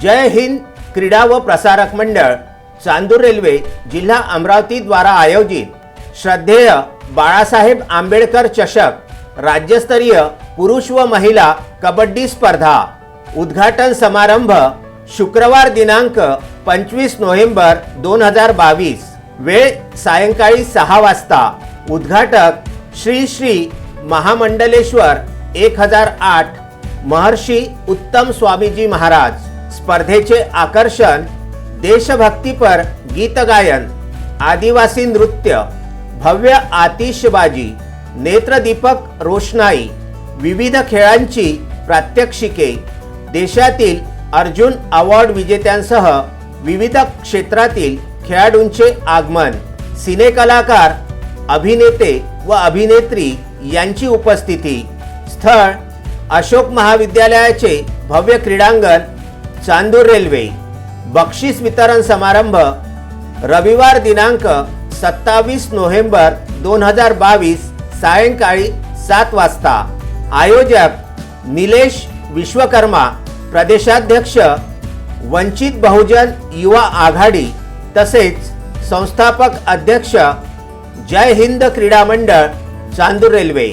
जय हिंद क्रीडा व प्रसारक मंडळ चांदूर रेल्वे जिल्हा अमरावतीद्वारा आयोजित श्रद्धेय बाळासाहेब आंबेडकर चषक राज्यस्तरीय पुरुष व महिला कबड्डी स्पर्धा. उद्घाटन समारंभ शुक्रवार दिनांक पंचवीस नोव्हेंबर दोन हजार बावीस वेळ सायंकाळी सहा वाजता. उद्घाटक श्री श्री महामंडलेश्वर एक हजार आठ महर्षी उत्तम स्वामीजी महाराज. स्पर्धेचे आकर्षण देशभक्तीपर गीतगायन आदिवासी नृत्य भव्य आतिषबाजी नेत्रदीपक रोषणाई विविध खेळांची प्रात्यक्षिके देशातील अर्जुन अवॉर्ड विजेत्यांसह विविध क्षेत्रातील खेळाडूंचे आगमन सिनेकलाकार अभिनेते व अभिनेत्री यांची उपस्थिती स्थळ अशोक महाविद्यालयाचे भव्य क्रीडांगण चांदूर रेल्वे. बक्षीस वितरण समारंभ रविवार दिनांक सत्तावीस नोव्हेंबर दोन हजार बावीस सायंकाळी सात वाजता. आयोजक निलेश विश्वकर्मा प्रदेशाध्यक्ष वंचित बहुजन युवा आघाडी तसेच संस्थापक अध्यक्ष जय हिंद क्रीडा मंडळ चांदूर रेल्वे.